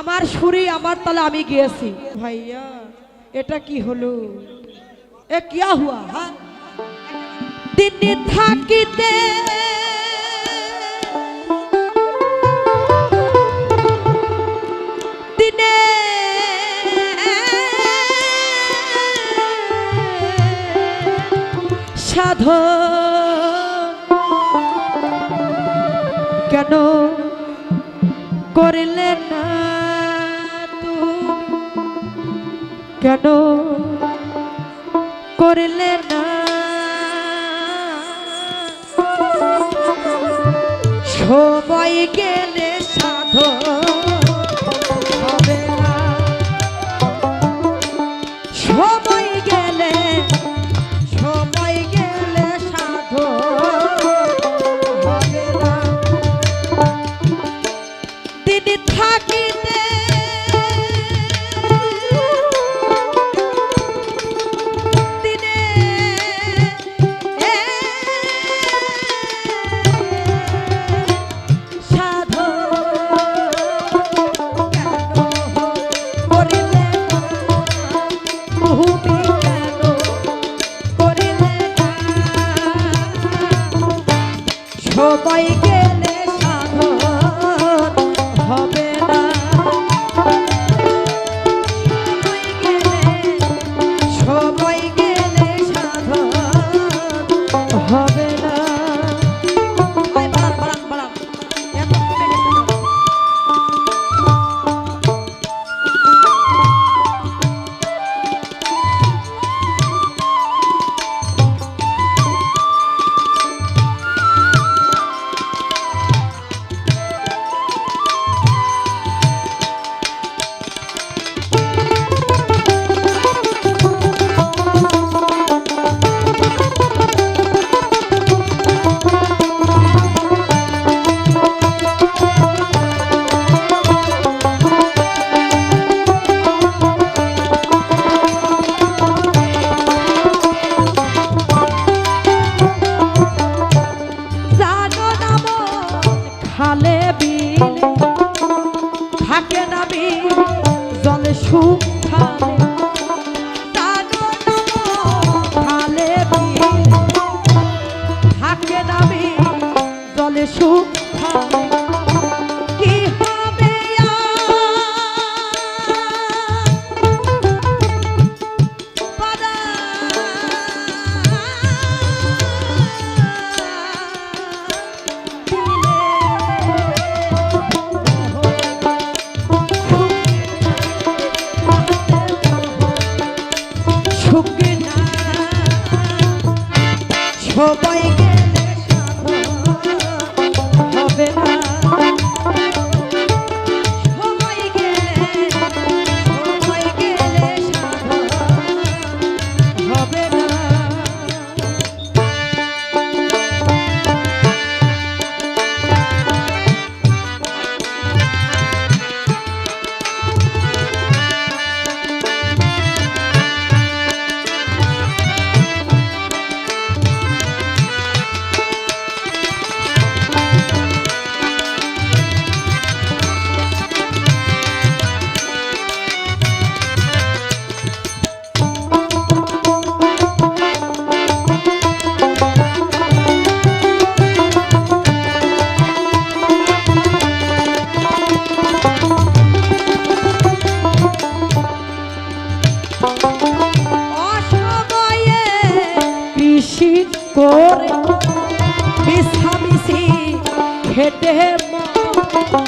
আমার সুরি আমার তালে আমি গিয়েছি। ভাইয়া, এটা কি হলো? এ কিয়া হুয়া? হ্যাঁ তিনি থাকিতে। সাধ কেন করলেন কেন করলে না? সবাই গেলে সাধন সবাইকে সবাইকে করে মিশামিশি হেঁটে মা।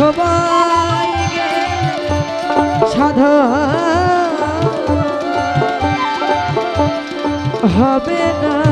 সবাই সাধা হবে না।